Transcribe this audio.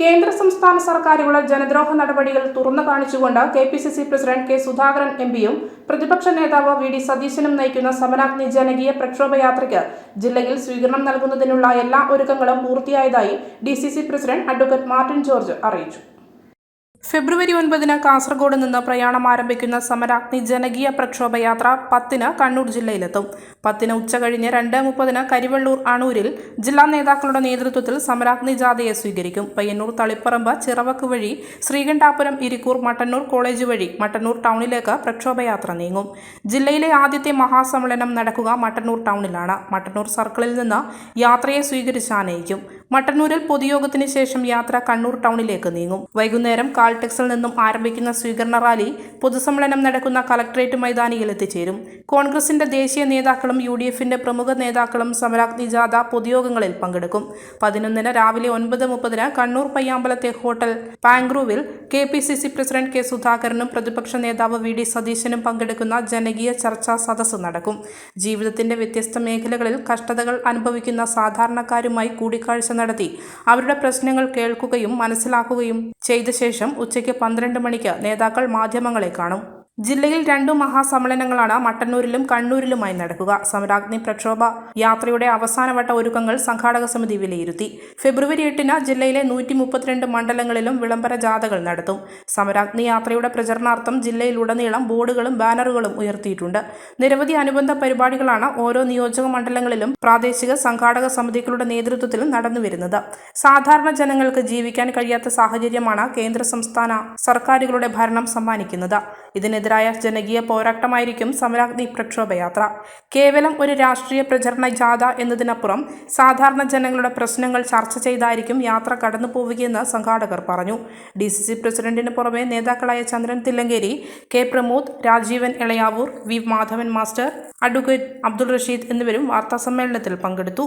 കേന്ദ്ര സംസ്ഥാന സർക്കാരുകളുടെ ജനദ്രോഹ നടപടികൾ തുറന്നു കാണിച്ചുകൊണ്ട് K P C C president K Sudhakaran M പിയും പ്രതിപക്ഷ നേതാവ് വി ഡി സതീശനും നയിക്കുന്ന സമരാഗ്നി ജനകീയ പ്രക്ഷോഭയാത്രയ്ക്ക് ജില്ലയിൽ സ്വീകരണം നൽകുന്നതിനുള്ള എല്ലാ ഒരുക്കങ്ങളും പൂർത്തിയായതായി D C C president advocate Martin George അറിയിച്ചു. ഫെബ്രുവരി ഒൻപതിന് കാസർഗോഡ് നിന്ന് പ്രയാണം ആരംഭിക്കുന്ന സമരാഗ്നി ജനകീയ പ്രക്ഷോഭയാത്ര പത്തിന് കണ്ണൂർ ജില്ലയിലെത്തും. പത്തിന് ഉച്ചകഴിഞ്ഞ് രണ്ട് മുപ്പതിന് കരിവള്ളൂർ അണൂരിൽ ജില്ലാ നേതാക്കളുടെ നേതൃത്വത്തിൽ സമരാഗ്നി ജാഥയെ സ്വീകരിക്കും. പയ്യന്നൂർ തളിപ്പറമ്പ് ചിറവക്ക് വഴി ശ്രീകണ്ഠാപുരം ഇരിക്കൂർ മട്ടന്നൂർ കോളേജ് വഴി മട്ടന്നൂർ ടൗണിലേക്ക് പ്രക്ഷോഭയാത്ര നീങ്ങും. ജില്ലയിലെ ആദ്യത്തെ മഹാസമ്മേളനം നടക്കുക മട്ടന്നൂർ ടൗണിലാണ്. മട്ടന്നൂർ സർക്കിളിൽ നിന്ന് യാത്രയെ സ്വീകരിച്ച് ആനയിക്കും. മട്ടന്നൂരിൽ പൊതുയോഗത്തിന് ശേഷം യാത്ര കണ്ണൂർ ടൗണിലേക്ക് നീങ്ങും. വൈകുന്നേരം കാൾടെക്സിൽ നിന്നും ആരംഭിക്കുന്ന സ്വീകരണ റാലി പൊതുസമ്മേളനം നടക്കുന്ന കളക്ടറേറ്റ് മൈതാനിയിൽ എത്തിച്ചേരും കോൺഗ്രസിന്റെ ദേശീയ നേതാക്കളും യു ഡി എഫിന്റെ പ്രമുഖ നേതാക്കളും സമരാഗ്നി ജാഥ പൊതുയോഗങ്ങളിൽ പങ്കെടുക്കും. പതിനൊന്നിന് രാവിലെ ഒൻപത് മുപ്പതിന് കണ്ണൂർ പയ്യാമ്പലത്തെ hotel പാങ്ക്രൂവിൽ K P C C president K സുധാകരനും പ്രതിപക്ഷ നേതാവ് വി ഡി സതീശനും പങ്കെടുക്കുന്ന ജനകീയ ചർച്ചാ സദസ്സ് നടക്കും. ജീവിതത്തിന്റെ വ്യത്യസ്ത മേഖലകളിൽ കഷ്ടതകൾ അനുഭവിക്കുന്ന സാധാരണക്കാരുമായി കൂടിക്കാഴ്ച നടത്തി. അവരുടെ പ്രശ്നങ്ങൾ കേൾക്കുകയും മനസ്സിലാക്കുകയും ചെയ്ത ശേഷം ഉച്ചയ്ക്ക് പന്ത്രണ്ട് മണിക്ക് നേതാക്കൾ മാധ്യമങ്ങളെ കാണും. ജില്ലയിൽ രണ്ടു മഹാസമ്മേളനങ്ങളാണ് മട്ടന്നൂരിലും കണ്ണൂരിലുമായി നടക്കുക. സമരാഗ്നി പ്രക്ഷോഭ യാത്രയുടെ അവസാനവട്ട ഒരുക്കങ്ങൾ സംഘാടക സമിതി വിലയിരുത്തി. ഫെബ്രുവരി എട്ടിന് ജില്ലയിലെ നൂറ്റി മുപ്പത്തിരണ്ട് മണ്ഡലങ്ങളിലും വിളംബര ജാഥകൾ നടത്തും. സമരാഗ്നി യാത്രയുടെ പ്രചരണാർത്ഥം ജില്ലയിലുടനീളം ബോർഡുകളും ബാനറുകളും ഉയർത്തിയിട്ടുണ്ട്. നിരവധി അനുബന്ധ പരിപാടികളാണ് ഓരോ നിയോജക മണ്ഡലങ്ങളിലും പ്രാദേശിക സംഘാടക സമിതികളുടെ നേതൃത്വത്തിൽ നടന്നുവരുന്നത് സാധാരണ ജനങ്ങൾക്ക് ജീവിക്കാൻ കഴിയാത്ത സാഹചര്യമാണ് കേന്ദ്ര സംസ്ഥാന സർക്കാരുകളുടെ ഭരണം സമ്മാനിക്കുന്നത്. ഇതിനെതിരായ ജനകീയ പോരാട്ടമായിരിക്കും സമരാഗ്നി പ്രക്ഷോഭയാത്ര. കേവലം ഒരു രാഷ്ട്രീയ പ്രചരണ ജാഥ എന്നതിനപ്പുറം സാധാരണ ജനങ്ങളുടെ പ്രശ്നങ്ങൾ ചർച്ച ചെയ്തായിരിക്കും യാത്ര കടന്നു പോവുകയെന്ന് സംഘാടകർ പറഞ്ഞു. ഡി സി സി പ്രസിഡന്റിന് പുറമെ നേതാക്കളായ Chandran Thillankeri K Pramod Rajeevan Elayavoor V Madhavan master advocate Abdul Rasheed എന്നിവരും വാർത്താസമ്മേളനത്തിൽ പങ്കെടുത്തു.